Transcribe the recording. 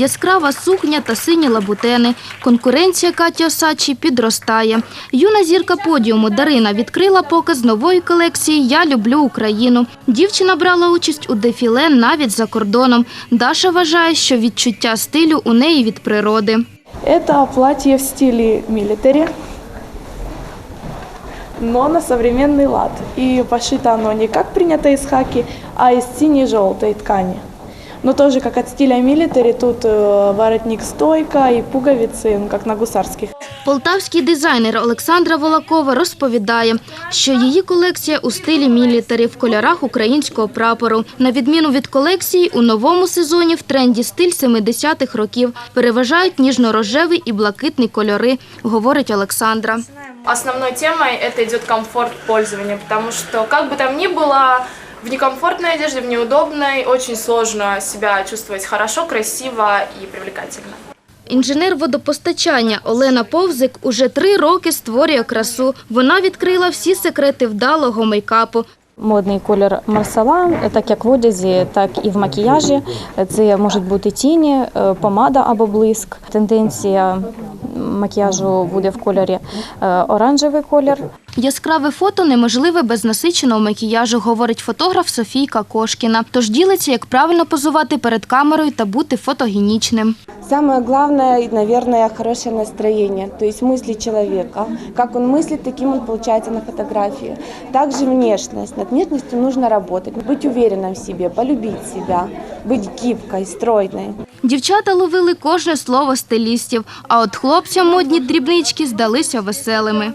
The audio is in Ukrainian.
яскрава сукня та сині лабутени. Конкуренція Каті Осадчі підростає. Юна зірка подіуму Дарина відкрила показ нової колекції Я люблю Україну. Дівчина брала участь у дефіле навіть за кордоном. Даша вважає, що відчуття стилю у неї від природи. Это платье в стиле милитари, но на современный лад. И пошито оно не как принято из хаки, а из синей-желтой ткани. Но тоже как от стиля милитари, тут э, воротник стойка и пуговицы, ну, как на гусарских. Полтавський дизайнер Олександра Волакова розповідає, що її колекція у стилі мілітарі в кольорах українського прапору. На відміну від колекції, у новому сезоні в тренді стиль 70-х років переважають ніжно-рожевий і блакитний кольори, говорить Олександра. Основной темой это идет комфорт пользования, потому что как бы там ни было, в некомфортной одежде, в неудобной, очень сложно себя чувствовать хорошо, красиво и привлекательно. Інженер водопостачання Олена Повзик уже три роки створює красу. Вона відкрила всі секрети вдалого мейкапу. Модний колір марсала, так як в одязі, так і в макіяжі. Це можуть бути тіні, е, помада або блиск. Тенденція макіяжу буде в кольорі е, оранжевий колір. Яскраве фото неможливе без насиченого макіяжу, говорить фотограф Софійка Кошкіна. Тож ділиться, як правильно позувати перед камерою та бути фотогенічним. Самое главное, наверное, хорошее настроение, то есть мысли человека. Как он мыслит, таким он получается на фотографии. Также внешность. Над внешностью нужно работать, быть уверенным в себе, полюбить себя, быть гибкой, стройной. Дівчата ловили кожне слово стилістів, а от хлопцям модні дрібнички здалися веселими.